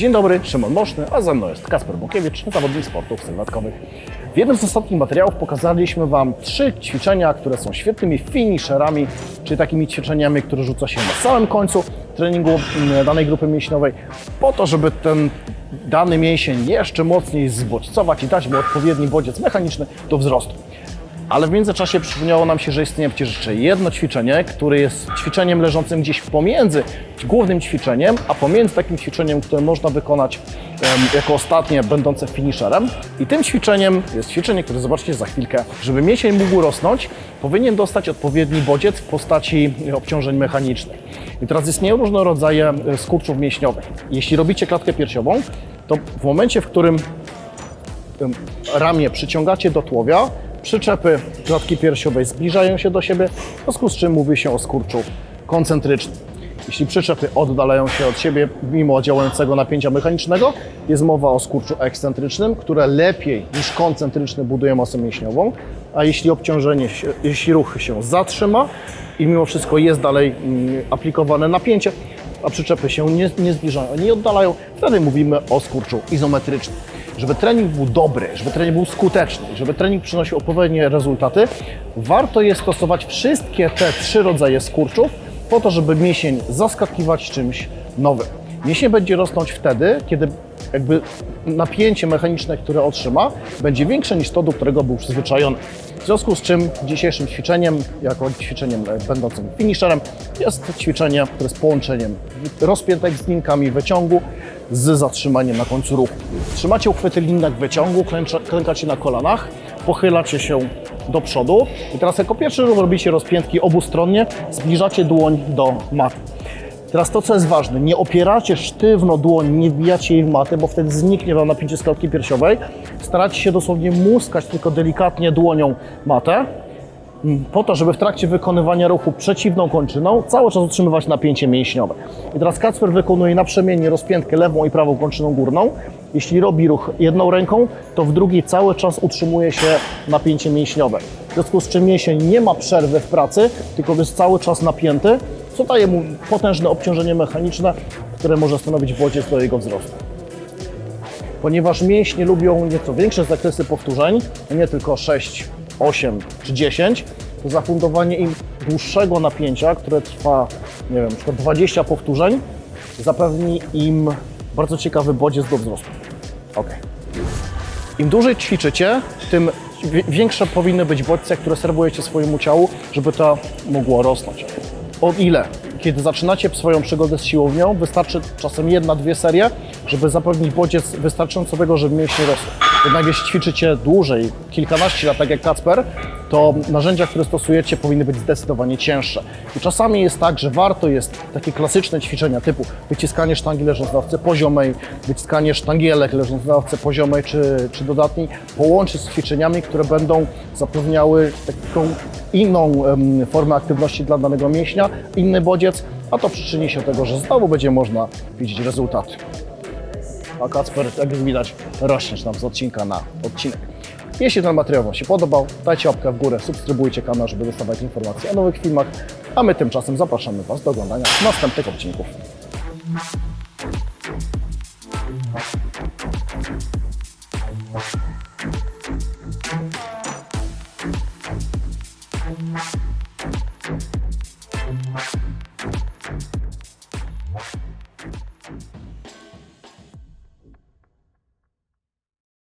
Dzień dobry, Szymon Moszny, a ze mną jest Kasper Bukiewicz, zawodnik sportów sylwetkowych. W jednym z ostatnich materiałów pokazaliśmy Wam trzy ćwiczenia, które są świetnymi finisherami, czyli takimi ćwiczeniami, które rzuca się na samym końcu treningu mm, danej grupy mięśniowej, po to, żeby ten dany mięsień jeszcze mocniej zbodźcować i dać mu odpowiedni bodziec mechaniczny do wzrostu. Ale w międzyczasie przypomniało nam się, że istnieje przecież jeszcze jedno ćwiczenie, które jest ćwiczeniem leżącym gdzieś pomiędzy głównym ćwiczeniem, a pomiędzy takim ćwiczeniem, które można wykonać jako ostatnie, będące finisherem. I tym ćwiczeniem jest ćwiczenie, które zobaczycie za chwilkę. Żeby mięsień mógł rosnąć, powinien dostać odpowiedni bodziec w postaci obciążeń mechanicznych. I teraz istnieją różne rodzaje e, skurczów mięśniowych. Jeśli robicie klatkę piersiową, to w momencie, w którym ramię przyciągacie do tułowia, przyczepy klatki piersiowej zbliżają się do siebie, w związku z czym mówi się o skurczu koncentrycznym. Jeśli przyczepy oddalają się od siebie mimo działającego napięcia mechanicznego, jest mowa o skurczu ekscentrycznym, które lepiej niż koncentryczny buduje masę mięśniową, a jeśli obciążenie, się, jeśli ruch się zatrzyma i mimo wszystko jest dalej mm, aplikowane napięcie, a przyczepy się nie, nie zbliżają, nie oddalają, wtedy mówimy o skurczu izometrycznym. Żeby trening był dobry, żeby trening był skuteczny, żeby trening przynosił odpowiednie rezultaty, warto jest stosować wszystkie te trzy rodzaje skurczów po to, żeby mięsień zaskakiwać czymś nowym. Mięsień będzie rosnąć wtedy, kiedy jakby napięcie mechaniczne, które otrzyma, będzie większe niż to, do którego był przyzwyczajony. W związku z czym dzisiejszym ćwiczeniem, jako ćwiczeniem e, będącym finisherem, jest ćwiczenie, które jest połączeniem rozpiętek z linkami wyciągu z zatrzymaniem na końcu ruchu. Trzymacie uchwyty linek wyciągu, klękacie na kolanach, pochylacie się do przodu i teraz jako pierwszy ruch robicie rozpiętki obustronnie, zbliżacie dłoń do maty. Teraz to, co jest ważne, nie opieracie sztywno dłoń, nie wbijacie jej w matę, bo wtedy zniknie Wam napięcie z klatki piersiowej. Staracie się dosłownie muskać tylko delikatnie dłonią matę, mm, po to, żeby w trakcie wykonywania ruchu przeciwną kończyną cały czas utrzymywać napięcie mięśniowe. I teraz Kacper wykonuje naprzemiennie rozpiętkę lewą i prawą kończyną górną. Jeśli robi ruch jedną ręką, to w drugiej cały czas utrzymuje się napięcie mięśniowe. W związku z czym mięsień nie ma przerwy w pracy, tylko jest cały czas napięty, co daje mu potężne obciążenie mechaniczne, które może stanowić bodziec do jego wzrostu. Ponieważ mięśnie lubią nieco większe zakresy powtórzeń, nie tylko 6, 8 czy 10, to zafundowanie im dłuższego napięcia, które trwa, nie wiem, przykład 20 powtórzeń, zapewni im bardzo ciekawy bodziec do wzrostu. Ok. Im dłużej ćwiczycie, tym wi- większe powinny być bodźce, które serwujecie swojemu ciału, żeby to mogło rosnąć. O ile? Kiedy zaczynacie swoją przygodę z siłownią, wystarczy czasem jedna, dwie serie, żeby zapewnić bodziec wystarczająco tego, żeby mięśnie rosły. Jednak jeśli ćwiczycie dłużej, kilkanaście lat, tak jak Kacper, to narzędzia, które stosujecie, powinny być zdecydowanie cięższe. I czasami jest tak, że warto jest takie klasyczne ćwiczenia typu wyciskanie sztangi leżąc na ławce poziomej, wyciskanie sztangielek leżąc na ławce poziomej czy, czy dodatniej, połączyć z ćwiczeniami, które będą zapewniały taką inną em, formę aktywności dla danego mięśnia, inny bodziec, a to przyczyni się do tego, że znowu będzie można widzieć rezultaty. A Kacper, jak widać, rośnie nam z odcinka na odcinek. Jeśli ten materiał Wam się podobał, dajcie łapkę w górę, subskrybujcie kanał, żeby dostawać informacje o nowych filmach, a my tymczasem zapraszamy Was do oglądania następnych odcinków.